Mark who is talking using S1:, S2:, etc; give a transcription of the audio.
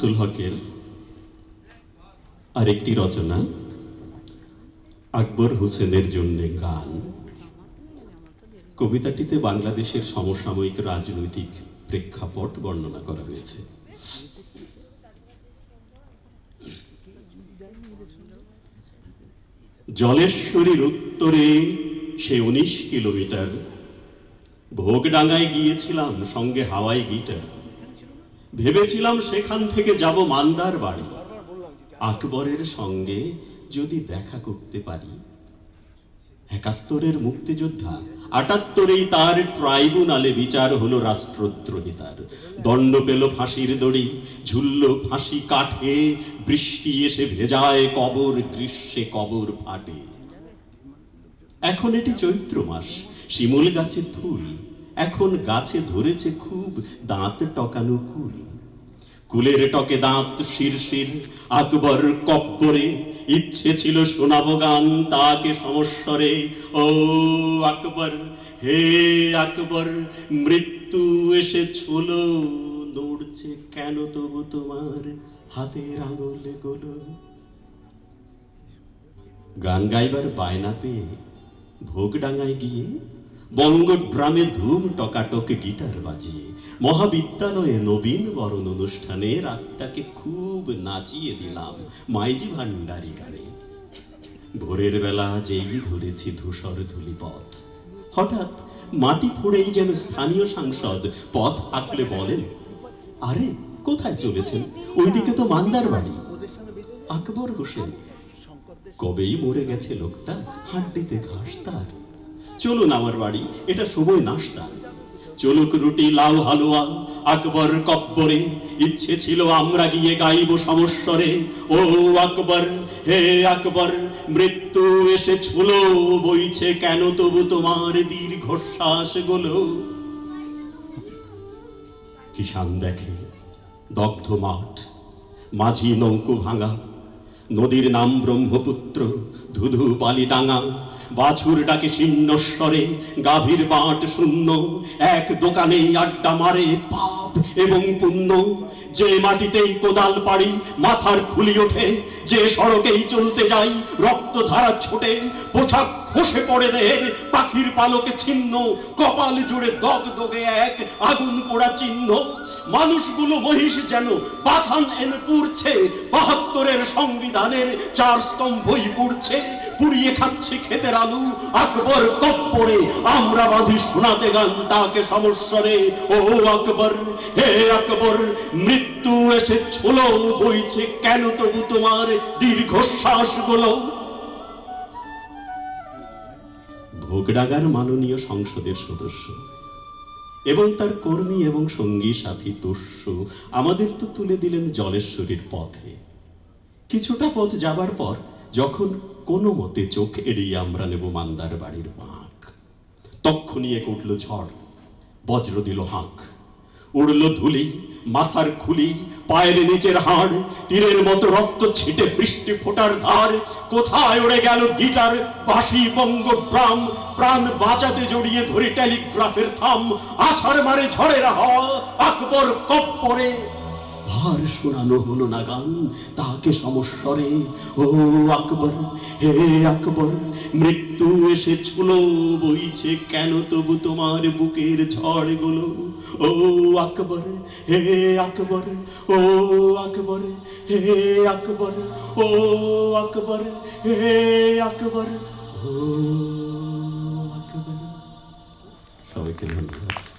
S1: আব্দুল হকের আরেকটি রচনা, আকবর হোসেনের জন্য গান। কবিতাটিতে বাংলাদেশের সমসাময়িক রাজনৈতিক প্রেক্ষাপট বর্ণনা করা হয়েছে। জলেশ্বরীর উত্তরে সে উনিশ কিলোমিটার, ভোগডাঙ্গায় গিয়েছিলাম সঙ্গে হাওয়াই গিটার। ভেবেছিলাম সেখান থেকে যাব মান্দার বাড়ি। আকবরের সঙ্গে যদি দেখা করতে পারি। একাত্তরের মুক্তিযোদ্ধা, আটাত্তরেই তার ট্রাইব্যুনালে বিচার হলো রাষ্ট্রদ্রোহিতার। দণ্ড পেল ফাঁসির দড়ি, ঝুলল ফাঁসি কাঠে, বৃষ্টি এসে ভেজায় কবর গ্রীষ্মে কবর ফাটে। এখন এটি চৈত্র মাস শিমুল গাছে ফুল। এখন গাছে ধরেছে খুব দাঁত টকানো কুল কুলের টকে দাঁত শিরশির, আকবর কব্বরে, ইচ্ছে ছিল শোনাবো গান তাকে সমস্বরে। ও আকবর, হে আকবর, মৃত্যু এসে ছুলো, নড়ছে কেন তবু তোমার হাতের আঙুলগুলো? গান গাইবার বায়না পেয়ে ভোগডাঙ্গায় গিয়ে বঙ্গড্রামে ধুম টকাটক গিটার বাজিয়ে মহাবিদ্যালয়ে নবীন বরণ অনুষ্ঠানে রাতটাকে খুব নাচিয়ে দিলাম মাইজি ভান্ডারি গানে। ভোরের বেলা যেই ধরেছি ধূসর ধুলি পথ হঠাৎ মাটি ফোড়েই যেন স্থানীয় সাংসদ পথ আঁকলে বলেন, আরে, কোথায় চলেছেন? ওইদিকে তো মান্দার বাড়ি। আকবর হোসেন, কবেই মরে গেছে লোকটা? হাড্ডিতে ঘাস তার। চলুন আমার বাড়ি, এটা সময় নাস্তার চলুক রুটি লাউ হালুয়া, আকবর কব্বরে, ইচ্ছে ছিল আমরা গিয়ে গাইব সমস্বরে। ও আকবর, হে আকবর, মৃত্যু এসে ছুলো, বইছে কেন তবু তোমার দীর্ঘশ্বাসগুলো? কিষান দেখে দগ্ধ মাঠ, মাঝি নৌকো ভাঙা নদীর নাম ব্রহ্মপুত্র, ধুধু পালি টাঙা, বাছুর ডাকে ছিন্নস্বরে গাভীর বাট শূন্য, এক দোকানেই আড্ডা মারে পাপ এবং পুণ্য। যে মাটিতেই কোদাল পাড়ি, মাথার খুলি ওঠে, যে সড়কেই চলতে যাই রক্ত ধারা ছোটে, পোশাক খসে পড়ে দেহের পাখির পালকে ছিন্ন, কপাল জুড়ে দগ দগে এক, আগুন পোড়া চিহ্ন। মানুষগুলো মহিষ যেন পাথান এনে পুড়ছে, বাহাত্তরের সংবিধানের চার স্তম্ভই পুড়ছে। পুড়িয়ে খাচ্ছে ক্ষেতের আলু, আকবর কপ্পরে, আমরা বাঁধি শোনাতে গান তাকে সমস্বরে। ও আকবর, হে আকবর, মৃত্যু এসে ছোলো বইছে কেন তবু তোমার দীর্ঘশ্বাসগুলো ভোগডাগার মাননীয় সংসদের সদস্য। এবং তার কর্মী এবং সঙ্গী সাথী তোষ্য আমাদের তো তুলে দিলেন জলেশ্বরীর পথে। কিছুটা পথ যাবার পর যখন কোনো মতে চোখ এড়িয়ে আমরা নেব মান্দার বাড়ির বাঁক। তক্ষুনি এক উঠল ঝড়, বজ্র দিল হাঁক। উড়ল ধুলি, মাথার খুলি, পায়ের নিচের হাড়, তীরের মতো রক্ত ছিটে বৃষ্টি ফোটার ধার। কোথায় উড়ে গেল গিটার, বাঁশি, বঙ্গ ড্রাম প্রাণ বাঁচাতে জড়িয়ে ধরে টেলিগ্রাফের থাম। আছাড় মারে ঝড়ের হাওয়া আকবর কপ্পরে। আর শোনানো হলো না গান, তাকে সমস্বরে, ও আকবর, হে আকবর, মৃত্যু এসে ছুলো বইছে কেন তবু তোমার বুকের ঝড়গুলো ও আকবর, হে আকবর, ও আকবর, হে আকবর, ও আকবর, হে আকবর, ও আকবর। সবাইকে ধন্যবাদ।